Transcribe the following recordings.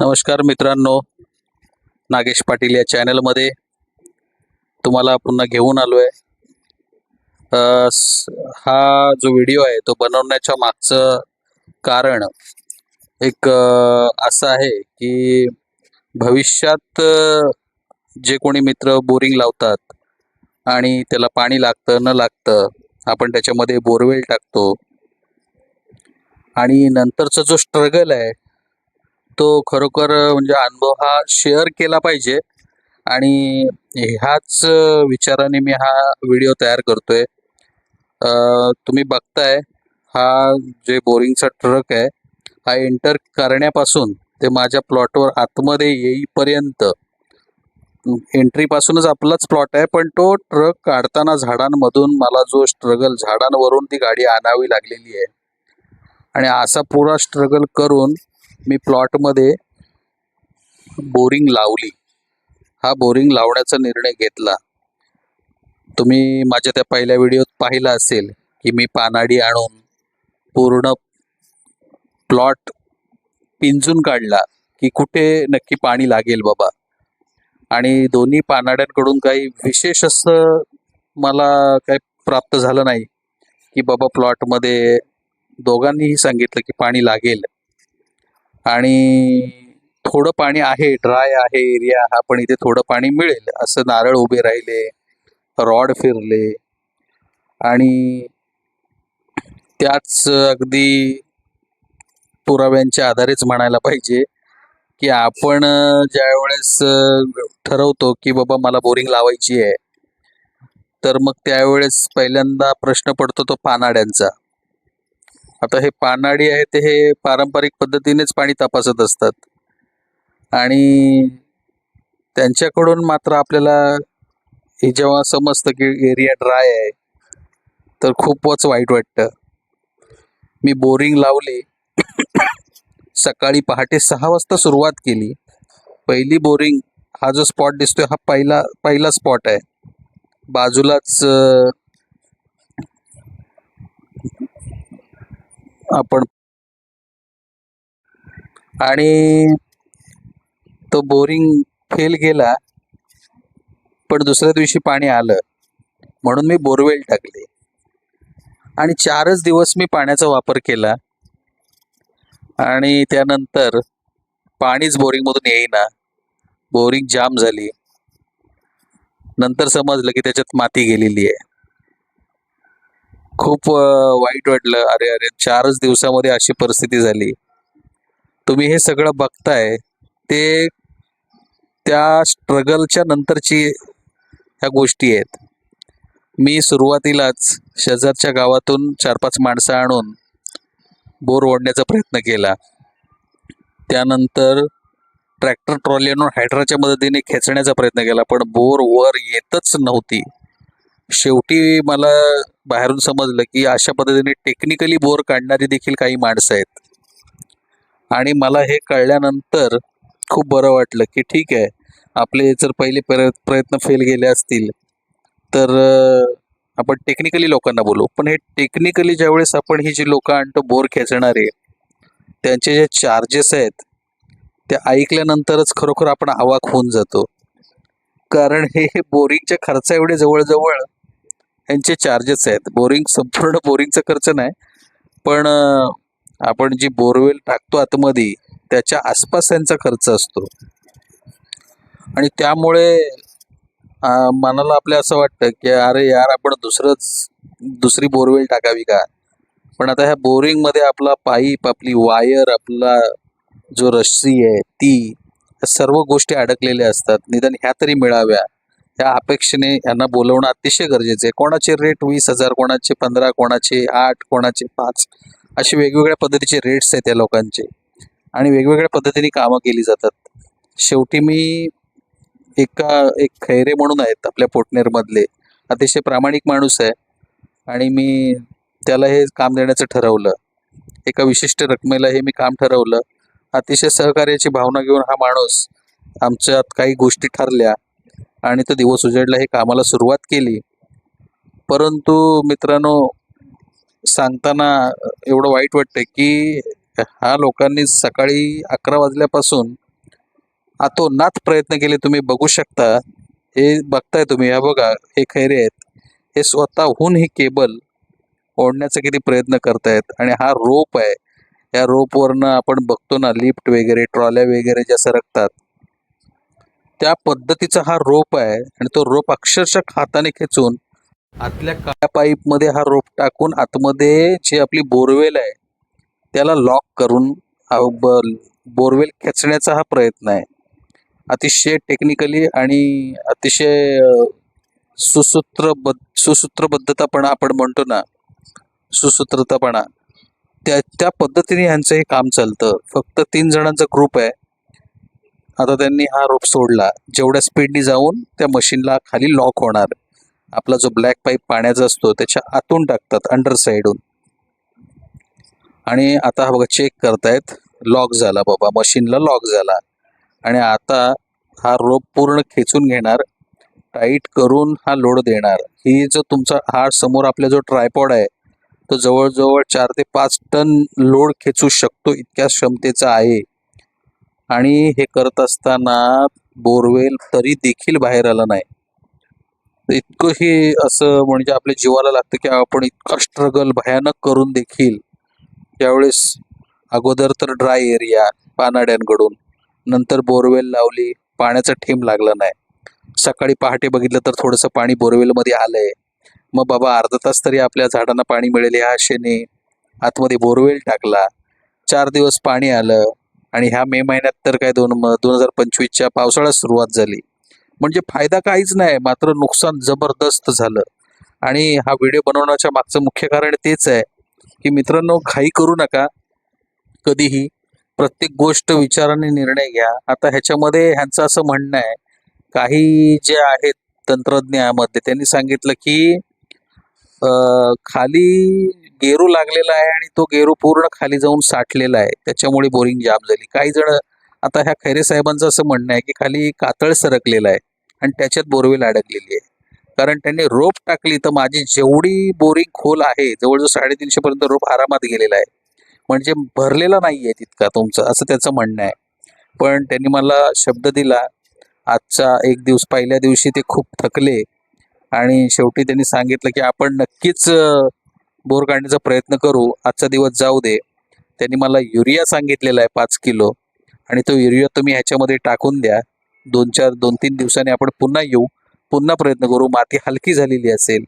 नमस्कार मित्रांनो. नागेश पाटील या चॅनलमध्ये तुम्हाला पुन्हा घेऊन आलो आहे हा जो व्हिडिओ आहे तो बनवण्याच्या मागचं कारण एक असं आहे की भविष्यात जे कोणी मित्र बोरिंग लावतात आणि त्याला पाणी लागतं न लागतं आपण त्याच्यामध्ये बोरवेल टाकतो. आणि नंतरचा जो स्ट्रगल आहे तो खरोखर म्हणजे अनुभव हा शेअर केला पाहिजे. आणि ह्याच विचाराने मी हा व्हिडिओ तयार करतोय. तुम्ही बघताय हा जे बोरिंगचा ट्रक आहे हा एंटर करण्यापासून ते माझ्या प्लॉटवर आतमध्ये येईपर्यंत एंट्रीपासूनच आपलाच प्लॉट आहे पण तो ट्रक काढताना झाडांमधून मला जो स्ट्रगल झाडांवरून ती गाडी आणावी लागलेली आहे. आणि असा पुरा स्ट्रगल करून मी प्लॉटमध्ये बोरिंग लावली. हा बोरिंग लावण्याचा निर्णय घेतला. तुम्ही माझ्या त्या पहिल्या व्हिडिओत पाहिला असेल की मी पानाडी आणून पूर्ण प्लॉट पिंजून काढला की कुठे नक्की पाणी लागेल बाबा. आणि दोन्ही पानाड्यांकडून काही विशेष असं मला काही प्राप्त झालं नाही की बाबा प्लॉटमध्ये दोघांनीही सांगितलं की पाणी लागेल. आणि थोडं पाणी आहे ड्राय आहे एरिया हा पण इथे थोडं पाणी मिळेल. असं नारळ उभे राहिले रॉड फिरले आणि त्याच अगदी पुराव्यांच्या आधारेच म्हणायला पाहिजे की आपण ज्या ज्यावेळेस ठरवतो की बाबा मला बोरिंग लावायची आहे तर मग त्यावेळेस पहिल्यांदा प्रश्न पडतो तो पानाड्यांचा. आता हे पानाडी आहे ते हे पारंपरिक पद्धतीनेच पाणी तपासत असतात. आणि त्यांच्याकडून मात्र आपल्याला हे जेव्हा समजतं की एरिया ड्राय आहे तर खूपच वाईट वाटतं. मी बोरिंग लावली. सकाळी पहाटे सहा वाजता सुरुवात केली. पहिली बोरिंग हा जो स्पॉट दिसतोय हा पहिला पहिला स्पॉट आहे. बाजूलाच आपण. आणि तो बोरिंग फेल गेला पण दुसऱ्या दिवशी पाणी आलं म्हणून मी बोरवेल टाकले. आणि चारच दिवस मी पाण्याचा वापर केला. आणि त्यानंतर पाणीच बोरिंगमधून येईना बोरिंग जाम झाली. नंतर समजलं की त्याच्यात माती गेलेली आहे. खूप वाईट वाटलं. अरे अरे चारच दिवसामध्ये अशी परिस्थिती झाली. तुम्ही हे सगळं बघताय ते त्या स्ट्रगलच्या नंतरची ह्या गोष्टी आहेत. मी सुरुवातीलाच शेजारच्या गावातून चार पाच माणसं आणून बोर ओढण्याचा प्रयत्न केला. त्यानंतर ट्रॅक्टर ट्रॉली आणून हायड्राच्या मदतीने खेचण्याचा प्रयत्न केला पण बोर वर येतच नव्हती. शेवटी मला बाहेरून समजलं की अशा पद्धतीने टेक्निकली बोर काढणारी देखील काही माणसं आहेत. आणि मला हे कळल्यानंतर खूप बरं वाटलं की ठीक आहे आपले जर पहिले प्रय प्रयत्न फेल गेले असतील तर आपण टेक्निकली लोकांना बोलू. पण हे टेक्निकली ज्यावेळेस आपण ही जी लोकं आणतो बोर खेचणारे त्यांचे जे चार्जेस आहेत ते ऐकल्यानंतरच खरोखर आपण आवाक होऊन जातो. कारण हे बोरिंगच्या खर्चा एवढे जवळजवळ यांचे चार्जेस आहेत. बोरिंग संपूर्ण बोरिंगचा खर्च नाही. पण आपण जी बोरवेल टाकतो आतमध्ये त्याच्या आसपास त्यांचा खर्च असतो. आणि त्यामुळे मनाला आपल्या असं वाटतं की अरे यार आपण दुसरंच दुसरी बोरवेल टाकावी का? पण आता ह्या बोरिंगमध्ये आपला पाईप आपली वायर आपला जो रस्सी आहे ती सर्व गोष्टी अडकलेल्या असतात. निदान ह्या तरी मिळाव्या. या अपेक्षेने यांना बोलवणं अतिशय गरजेचं आहे. कोणाचे रेट वीस हजार कोणाचे पंधरा कोणाचे आठ कोणाचे पाच असे वेगवेगळ्या पद्धतीचे रेट्स आहेत त्या लोकांचे. आणि वेगवेगळ्या पद्धतीने कामं केली जातात. शेवटी मी एका एक खैरे म्हणून आहेत आपल्या पोटनेरमधले. अतिशय प्रामाणिक माणूस आहे. आणि मी त्याला हे काम देण्याचं ठरवलं. एका विशिष्ट रकमेला हे मी काम ठरवलं. अतिशय सहकार्याची भावना घेऊन हा माणूस आमच्यात काही गोष्टी ठरल्या. आणि तो दिवस उजेडला हे कामाला सुरुवात केली. परंतु मित्रांनो सांगताना एवढं वाईट वाटतं की हा लोकांनी सकाळी अकरा वाजल्यापासून आतोनात प्रयत्न केले तुम्ही बघू शकता. हे बघताय तुम्ही या बघा हे खैरे आहेत. हे स्वतःहून ही केबल ओढण्याचा किती प्रयत्न करतायत आणि हा रोप आहे. या रोपवरनं आपण बघतो ना लिफ्ट वगैरे ट्रॉल्या वगैरे ज्या सरकतात त्या पद्धतीचा हा रोप आहे आणि तो रोप अक्षरशः हाताने खेचून आतल्या काळ्या पाईपमध्ये हा रोप टाकून आतमध्ये जी आपली बोरवेल आहे त्याला लॉक करून बोरवेल खेचण्याचा हा प्रयत्न आहे. अतिशय टेक्निकली आणि अतिशय अ, सुसूत्रबद्ध सुसूत्रबद्धतापणा आपण म्हणतो ना सुसूत्रतापणा त्या त्या पद्धतीने यांचं हे काम चालतं. फक्त तीन जणांचा ग्रुप आहे. आता त्यांनी हा रोप सोडला. जेवढ्या स्पीडनी जाऊन त्या मशीनला खाली लॉक होणार. आपला जो ब्लॅक पाईप पाण्याचा असतो त्याच्या आतून टाकतात अंडर साईडून आणि आता हा बघा चेक करतायत. लॉक झाला बाबा मशीनला लॉक झाला. आणि आता हा रोप पूर्ण खेचून घेणार. टाईट करून हा लोड देणार. ही जो तुमचा हा समोर आपला जो ट्रायपॉड आहे तो जवळजवळ चार ते पाच टन लोड खेचू शकतो इतक्या क्षमतेचा आहे. आणि हे करत असताना बोरवेल तरी देखील बाहेर आला नाही. इतकं हे असं म्हणजे आपल्या जीवाला लागतं की आपण इतका स्ट्रगल भयानक करून देखील त्यावेळेस अगोदर तर ड्राय एरिया पानाड्यांकडून नंतर बोरवेल लावली पाण्याचा ठेम लागला नाही. सकाळी पहाटे बघितलं तर थोडंसं पाणी बोरवेलमध्ये आलंय. मग बाबा अर्धा तास तरी आपल्या झाडांना पाणी मिळेल या आशेने आतमध्ये बोरवेल टाकला. चार दिवस पाणी आलं. आणि ह्या मे महिन्यात तर काय दोन दोन हजार पंचवीसच्या पावसाळ्यात सुरुवात झाली. म्हणजे फायदा काहीच नाही मात्र नुकसान जबरदस्त झालं. आणि हा व्हिडिओ बनवण्याच्या मागचं मुख्य कारण तेच आहे की मित्रांनो घाई करू नका. कधीही प्रत्येक गोष्ट विचाराने निर्णय घ्या. आता ह्याच्यामध्ये ह्यांचं असं म्हणणं आहे काही जे आहेत तंत्रज्ञामध्ये त्यांनी सांगितलं की खाली गेरू लागलेला आहे आणि तो गेरू पूर्ण खाली जाऊन साठलेला आहे. त्याच्यामुळे बोरिंग जाम झाली. काही जण आता ह्या खैरे साहेबांचं असं म्हणणं आहे की खाली कातळ सरकलेला आहे आणि त्याच्यात बोरवेल अडकलेली आहे. कारण त्यांनी रोप टाकली तर माझी जेवढी बोरिंग खोल आहे जवळजवळ साडेतीनशे पर्यंत रोप आरामात गेलेला आहे. म्हणजे भरलेला नाही आहे तितका तुमचं असं त्याचं म्हणणं आहे. पण त्यांनी मला शब्द दिला. आजचा एक दिवस पहिल्या दिवशी ते खूप थकले. आणि शेवटी त्यांनी सांगितलं की आपण नक्कीच बोर काढण्याचा प्रयत्न करू. आजचा दिवस जाऊ दे. त्यांनी मला युरिया सांगितलेला आहे पाच किलो आणि तो युरिया तुम्ही ह्याच्यामध्ये टाकून द्या. दोन चार दोन तीन दिवसांनी आपण पुन्हा येऊ. पुन्हा प्रयत्न करू. माती हलकी झालेली असेल.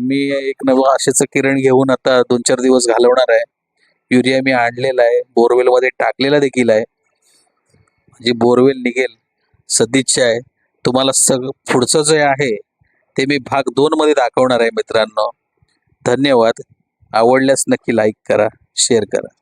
मी एक नवं आशेचं किरण घेऊन आता दोन चार दिवस घालवणार आहे. युरिया मी आणलेला आहे. बोरवेलमध्ये टाकलेला देखील आहे. जी बोरवेल निघेल. सदिच्छा आहे. तुम्हाला सग पुढचं जे आहे ते मी भाग दोन मध्ये दाखवणार आहे मित्रांनो. धन्यवाद. आवडल्यास नक्की लाईक करा शेअर करा.